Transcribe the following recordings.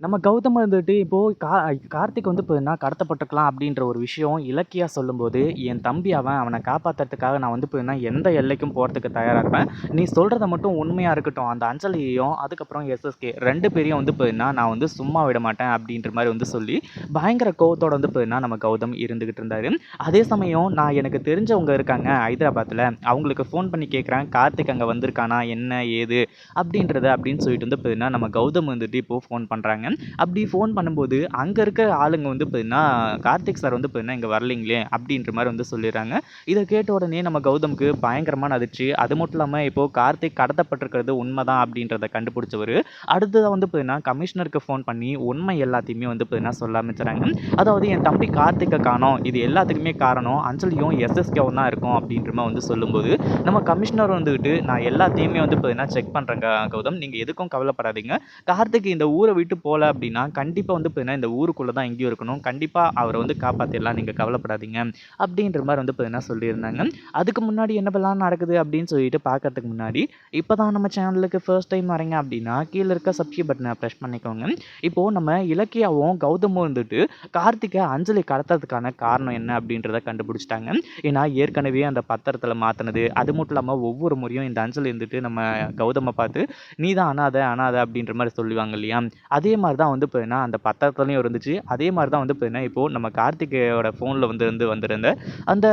நம்ம கௌதம் வந்துட்டு இப்போது கா கார்த்திக் வந்து இப்போ நான் கடத்தப்பட்டிருக்கலாம் அப்படின்ற ஒரு விஷயம் இலக்கியா சொல்லும்போது என் தம்பி அவன் அவனை காப்பாற்றுறதுக்காக நான் வந்து போயிருந்தா எந்த எல்லைக்கும் போகிறதுக்கு தயாராக இருப்பேன். நீ சொல்கிறத மட்டும் உண்மையாக இருக்கட்டும். அந்த அஞ்சலியையும் அதுக்கப்புறம் எஸ்எஸ்கே ரெண்டு பேரையும் வந்து பார்த்தீங்கன்னா நான் வந்து சும்மா விட மாட்டேன் அப்படின்ற மாதிரி வந்து சொல்லி பயங்கர கோவத்தோட வந்து போயிருந்தா நம்ம கௌதம் இருந்துக்கிட்டு இருந்தார். அதே சமயம் நான் எனக்கு தெரிஞ்சவங்க இருக்காங்க ஹைதராபாத்தில் அவங்களுக்கு ஃபோன் பண்ணி கேட்குறேன் கார்த்திக் அங்கே வந்திருக்கானா? என்ன? ஏது? அப்படின்றத அப்படின்னு சொல்லிட்டு வந்து பார்த்தீங்கன்னா நம்ம கௌதம் வந்துட்டு இப்போது ஃபோன் பண்ணுறாங்க அப்படி ஃபோன் பண்ணும்போது அங்கே இருக்க ஆளுங்க வந்து பார்த்தீங்கன்னா கார்த்திக் சார் வந்து பார்த்தீங்கன்னா இங்கே வரலைங்களே அப்படின்ற மாதிரி வந்து சொல்லிடுறாங்க. இதை கேட்ட உடனே நம்ம கௌதமுக்கு பயங்கரமான அதிர்ச்சி. அது மட்டும் இல்லாமல் இப்போது கார்த்திக் கடத்தப்பட்டிருக்கிறது உண்மைதான் அப்படின்றத கண்டுபிடிச்சவர். அடுத்ததாக வந்து பார்த்தீங்கன்னா கமிஷனருக்கு ஃபோன் பண்ணி உண்மை எல்லாத்தையுமே வந்து பார்த்தீங்கன்னா சொல்ல ஆரம்பிச்சுறாங்க. அதாவது என் தம்பி கார்த்திகை காணோம். இது எல்லாத்துக்குமே காரணம் அஞ்சலியும் எஸ்எஸ்கேவும் தான் இருக்கும் அப்படின்ற மாதிரி வந்து சொல்லும்போது நம்ம கமிஷனர் வந்துக்கிட்டு நான் எல்லாத்தையுமே வந்து பார்த்தீங்கன்னா செக் பண்ணுறேங்க கௌதம். நீங்கள் எதுக்கும் கவலைப்படாதீங்க. கார்த்திக் இந்த ஊரை விட்டு போகல அப்படின்னா கண்டிப்பாக வந்து பார்த்தீங்கன்னா இந்த ஊருக்குள்ளே தான் எங்கேயும் இருக்கணும். கண்டிப்பாக அவரை வந்து காப்பாற்றிடலாம் நீங்கள் கவலைப்படாதீங்க. அப்படின்ற மாதிரி வந்து பார்த்தீங்கன்னா சொல்லியிருந்தாங்க. அதுக்கு முன்னாடி என்னவெல்லாம் நடக்குது அப்படின்னு சொல்லிட்டு பார்க்கறதுக்கு முன்னாடி இப்போ தான் நம்ம சேனலுக்கு ஃபர்ஸ்ட் டைம் வரீங்க அப்படின்னா கீழே இருக்க சப்ஸ்கிரைப் பட்டனை ப்ரெஸ் பண்ணிக்கோங்க. இப்போது நம்ம இலக்கியாவும் கௌதமும் இருந்துட்டு கார்த்திகை அஞ்சலி கடத்துறதுக்கான காரணம் என்ன அப்படின்றத கண்டுபிடிச்சிட்டாங்க. ஏன்னா ஏற்கனவே அந்த பத்திரத்தில் மாற்றினது அது மட்டும் இல்லாமல் ஒவ்வொரு முறையும் இந்த அஞ்சலி இருந்துட்டு நம்ம கௌதமை பார்த்து நீ தான் அனாதை அனாதை அப்படின்ற மாதிரி சொல்லுவாங்க இல்லையா? அதே மாதிரி மாதிரி தான் வந்து பார்த்தீங்கன்னா அந்த பத்திரத்துலையும் இருந்துச்சு. அதே மாதிரி தான் வந்து பார்த்தீங்கன்னா இப்போது நம்ம கார்த்திகேயோட ஃபோனில் வந்து இருந்து வந்திருந்த அந்த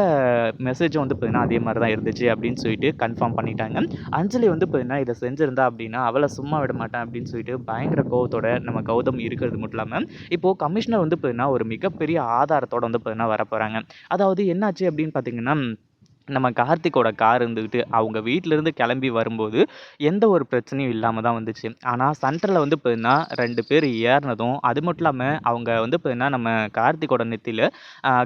மெசேஜும் வந்து பார்த்தீங்கன்னா அதே மாதிரி தான் இருந்துச்சு அப்படின்னு சொல்லிட்டு கன்ஃபார்ம் பண்ணிட்டாங்க. அஞ்சலி வந்து பார்த்தீங்கன்னா இதை செஞ்சுருந்தா அப்படின்னா அவளை சும்மா விட மாட்டேன் அப்படின்னு சொல்லிட்டு பயங்கர கோவத்தோட நம்ம கௌதம் இருக்கிறது மட்டும் இல்லாமல் இப்போது கமிஷனர் வந்து பார்த்தீங்கன்னா ஒரு மிகப்பெரிய ஆதாரத்தோட வந்து பார்த்தீங்கன்னா வர போகிறாங்க அதாவது என்னாச்சு அப்படின்னு பார்த்தீங்கன்னா நம்ம கார்த்திக்கோட கார் இருந்துக்கிட்டு அவங்க வீட்டிலேருந்து கிளம்பி வரும்போது எந்த ஒரு பிரச்சனையும் இல்லாமல் தான் வந்துச்சு. ஆனால் சென்டரில் வந்து பார்த்தீங்கன்னா ரெண்டு பேர் ஏறினதும் அது மட்டும் இல்லாமல் அவங்க வந்து பார்த்தீங்கன்னா நம்ம கார்த்திக்கோட நெத்தியில்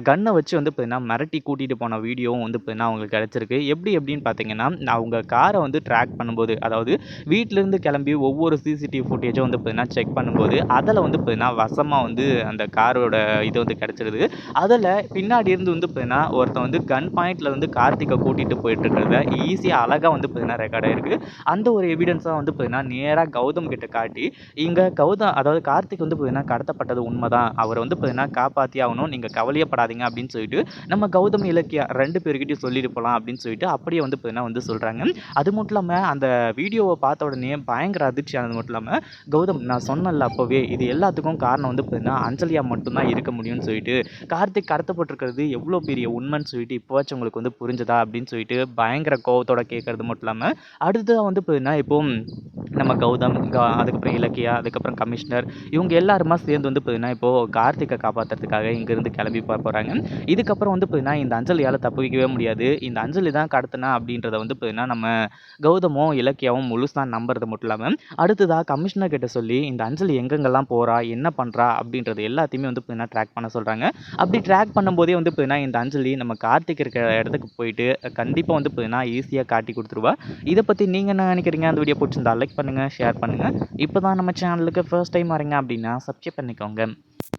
கன்னை வச்சு வந்து பார்த்தீங்கன்னா மிரட்டி கூட்டிகிட்டு போன வீடியோவும் வந்து பார்த்தீங்கன்னா அவங்களுக்கு கிடச்சிருக்கு. எப்படி எப்படின்னு பார்த்தீங்கன்னா அவங்க காரை வந்து ட்ராக் பண்ணும்போது அதாவது வீட்டிலேருந்து கிளம்பி ஒவ்வொரு சிசிடிவி ஃபுட்டேஜும் வந்து பார்த்தீங்கன்னா செக் பண்ணும்போது அதில் வந்து பார்த்தீங்கன்னா வசமாக வந்து அந்த காரோட இது வந்து கிடச்சிருது. அதில் பின்னாடி இருந்து வந்து பார்த்தீங்கன்னா ஒருத்தன் வந்து கன் பாயிண்டில் வந்து கார்த்திகை கூட்டிகிட்டு போயிட்டுருக்கிறத ஈஸியாக அழகாக வந்து பார்த்தீங்கன்னா ரெக்கார்ட் இருக்குது அந்த ஒரு எவிடன்ஸாக வந்து பார்த்தீங்கன்னா நேராக கௌதம் கிட்ட காட்டி இங்கே கௌதம் அதாவது கார்த்திக் வந்து பார்த்தீங்கன்னா கடத்தப்பட்டது உண்மை தான் அவரை வந்து பார்த்தீங்கன்னா காப்பாற்றி ஆகணும் நீங்கள் கவலையப்படாதீங்க அப்படின்னு சொல்லிட்டு நம்ம கௌதம் இலக்கியா ரெண்டு பேர்கிட்டையும் சொல்லிட்டு போகலாம் அப்படின்னு சொல்லிட்டு அப்படியே வந்து பார்த்தீங்கன்னா வந்து சொல்கிறாங்க அது மட்டும் இல்லாமல் அந்த வீடியோவை பார்த்த உடனே பயங்கர அதிர்ச்சியானது மட்டும் இல்லாமல் கௌதம் நான் சொன்னல அப்போவே இது எல்லாத்துக்கும் காரணம் வந்து பார்த்தீங்கன்னா அஞ்சலியா மட்டும்தான் இருக்க முடியும்னு சொல்லிட்டு கார்த்திக் கடத்தப்பட்டிருக்கிறது எவ்வளோ பெரிய உண்மைன்னு சொல்லிட்டு இப்போவாச்சும் உங்களுக்கு வந்து புரிஞ்சதா அப்படின்னு சொல்லிட்டு பயங்கர கோவத்தோட கேட்கறது மட்டும் இல்லாமல் அடுத்ததாக வந்து பார்த்தீங்கன்னா இப்போ நம்ம கௌதம் அதுக்கப்புறம் இலக்கியா அதுக்கப்புறம் கமிஷனர் இவங்க எல்லாருமா சேர்ந்து வந்து பார்த்தீங்கன்னா இப்போது கார்த்திகை காப்பாற்றுறதுக்காக இங்கேருந்து கிளம்பி போக போகிறாங்க இதுக்கப்புறம் வந்து பார்த்தீங்கன்னா இந்த அஞ்சலியால் தப்பிக்கவே முடியாது. இந்த அஞ்சலி தான் கடத்தினா அப்படின்றத வந்து பார்த்தீங்கன்னா நம்ம கௌதமும் இலக்கியாவும் முழுசாக நம்புறது மட்டும் இல்லாமல் அடுத்ததாக கமிஷனர் கிட்ட சொல்லி இந்த அஞ்சலி எங்கெங்கெல்லாம் போகிறா என்ன பண்ணுறா அப்படின்றது எல்லாத்தையுமே வந்து பார்த்தீங்கன்னா ட்ராக் பண்ண சொல்கிறாங்க அப்படி ட்ராக் பண்ணும்போதே வந்து பார்த்தீங்கன்னா இந்த அஞ்சலி நம்ம கார்த்திக் இருக்கிற இடத்துக்கு போய் போயிட்டு கண்டிப்பாக வந்து பார்த்தீங்கன்னா ஈஸியாக காட்டி கொடுத்துருவா. இதை பற்றி நீங்கள் என்ன நினைக்கிறீங்க? அந்த வீடியோ பிடிச்சிருந்தா லைக் பண்ணுங்கள் ஷேர் பண்ணுங்கள் இப்போ தான் நம்ம சேனலுக்கு ஃபர்ஸ்ட் டைம் வரீங்க அப்படின்னா சப்ஸ்கிரைப் பண்ணிக்கோங்க.